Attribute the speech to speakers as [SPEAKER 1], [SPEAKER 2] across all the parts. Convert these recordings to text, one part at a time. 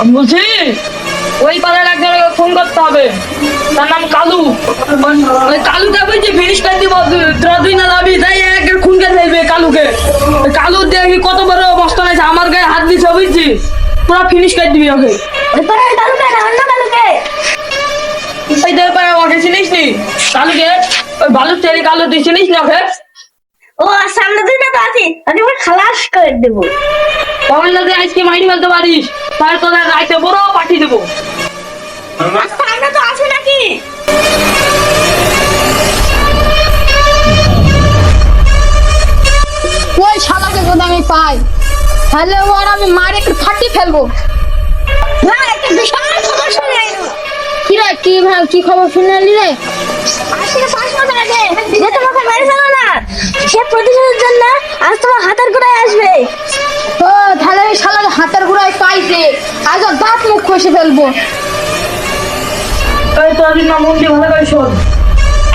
[SPEAKER 1] আমি বলছি ওই পাড়ার একজনকে ফোন করতে হবে। তার নাম কালু। ওই কালুকে বলছি ফিনিশ করে দিব তোরা দুই না যাবি তাই এক খুনকে চাইবে কালুকে। ওই কালু দেখি কত বড় বস্তা নিয়েছে আমার গায়ে হাত দিছে বুঝছি পুরো ফিনিশ করে দিবি ওকে।
[SPEAKER 2] ওই পাড়ার কালুকে না অন্য কালুকে?
[SPEAKER 1] ওই দেখ পারে ওকে চিনিস নি কালুকে ওই বালুর ছেলে কালু তুই চিনিস না ওকে?
[SPEAKER 2] ও সামনে দিন তো আছি আমি ওকে খালাস করে দেবো।
[SPEAKER 1] কখন যদি আজকে মাইরি ফেলতে পারিস তাহলে তোদের রাইতে বড় পাঠিয়ে দেবো।
[SPEAKER 2] আর তো আছে নাকি
[SPEAKER 3] ওই শালাকে যদি আমি পাই তাহলে ওর আমি মারে একটু ফাটিয়ে ফেলব।
[SPEAKER 2] না একটা বিশাল খবর শুনে এলো
[SPEAKER 3] কি রে কি ভাই কি খবর শুনে এলি রে?
[SPEAKER 2] আজ থেকে পাঁচ মাস আগে যে তোমাকে মেরেছিল না সে প্রতিশোধের জন্য আজ তোমার হাতের গোড়ায় আসবে
[SPEAKER 3] ও তাহলে ওই শালাকে হাতের ঘুরায় পাইছে আজ ওর খসে ফেলব।
[SPEAKER 1] এই তোর না মন দিয়ে ভালো করে শোন।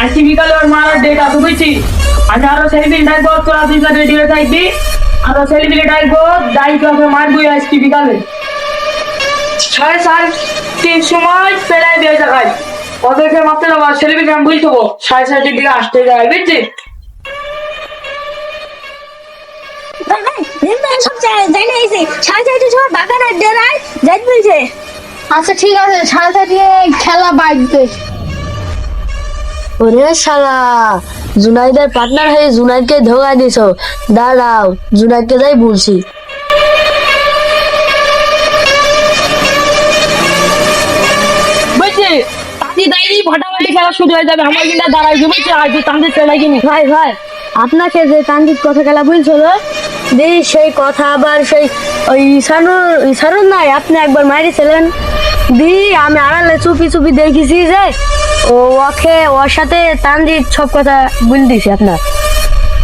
[SPEAKER 1] আজকে বিকালে ওর মার ডেট আছে বুঝছি? আজ আরও সেলিব্রিটি ডাকবো তোরা দুইটা রেডি হয়ে থাকবি। আরও সেলিব্রিটি ডাকবো দায়িত্ব আছে মারবই আজকে বিকালে। ছয় সাড়ে তিন সময় পেলায় দিয়ে দেখাই ওদেরকে মাত্র আমার সেলিব্রিটি আমি বুঝতে সাড়ে সাড়ের দিকে আসতে যায় বুঝছি?
[SPEAKER 2] সব সাড়ে চারটে সময় বাগানের ডেরায় যাই বলছে
[SPEAKER 3] আচ্ছা ঠিক আছে সাড়ে চারটে খেলা বাড়বে
[SPEAKER 4] ওরে শালা জুনাইদের পার্টনার হয়ে জুনাইদকে ধোকা দিছ। দাঁড়াও জুনাইদকে যাই বলছি।
[SPEAKER 1] ফটাফটি খেলা শুরু হয়ে যাবে। আমার কিন্তু দাঁড়াই কিনি
[SPEAKER 4] ভাই ভাই আপনাকে যে তান্ত্রিক কথা খেলা বলছিল দি সেই কথা আবার সেই ওই ইসানুর ইসানুর নাই আপনি একবার মারিছিলেন দি, আমি আড়ালে চুপি চুপি দেখেছি যে, ও ওকে, ওর সাথে তানজির সব কথা বলে দিছি আপনার।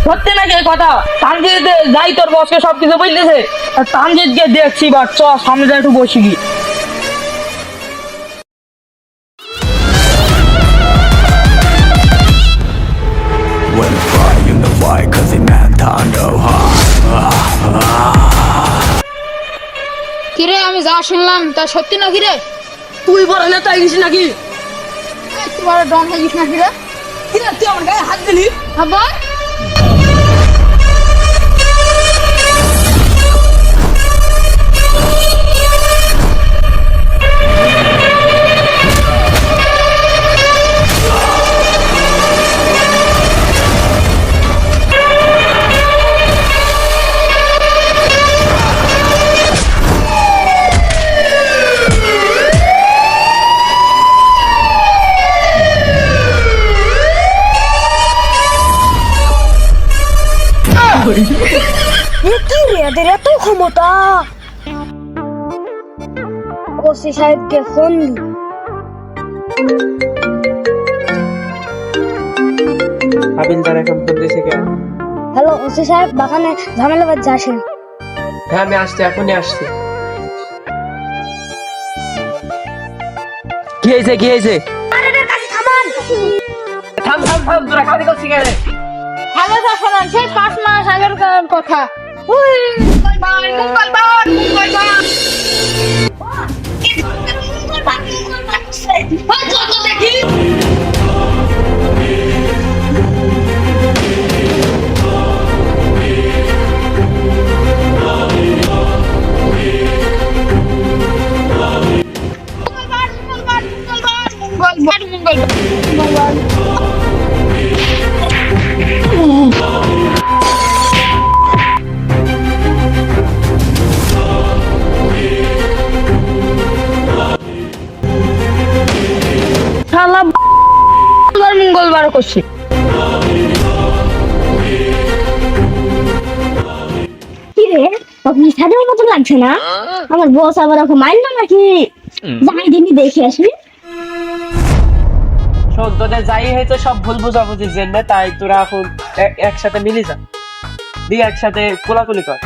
[SPEAKER 1] সত্যি নাকি কথা? তানজিৎ যাই তোর বসকে সবকিছু বলতেছে আর তানজিৎকে দেখছি বা চ, সামনে একটু বসি কি
[SPEAKER 3] কিরে আমি যা শুনলাম তা সত্যি না কিরে?
[SPEAKER 1] তুই বড় তাই গেছিস নাকি?
[SPEAKER 3] তুই বড় ডন হয়ে গেছিস নাকি রে
[SPEAKER 1] কিরে তুই আমার গায়ে হাত দিলি?
[SPEAKER 3] আবার
[SPEAKER 2] কি রে এদের এত ক্ষমতা। ওসি সাহেবকে ফোন দি।
[SPEAKER 5] হাবিলদার এখন ফোন দিয়েছে কেন?
[SPEAKER 2] হ্যালো ওসি সাহেব বাগানে ঝামেলা বাজছে আসেন।
[SPEAKER 5] হ্যাঁ আমি আসছি এখনই আসছি। কি হয়েছে কি হয়েছে
[SPEAKER 1] থাম থাম থাম তোরা কাজে করছিস কেন?
[SPEAKER 3] হ্যালো থাকো না সেই পাঁচ মাস আগের কথা। মঙ্গলবার
[SPEAKER 1] করছি
[SPEAKER 2] লাগছে না? আমার বস আবার ওকে মারল নাকি? যাই দিনই দেখে আসি।
[SPEAKER 5] তোদের যাই হয়েছে সব ভুল বোঝাবুঝির জন্য তাই তোরা এখন একসাথে মিলি যা। দিয়ে একসাথে কোলাকুলি কর।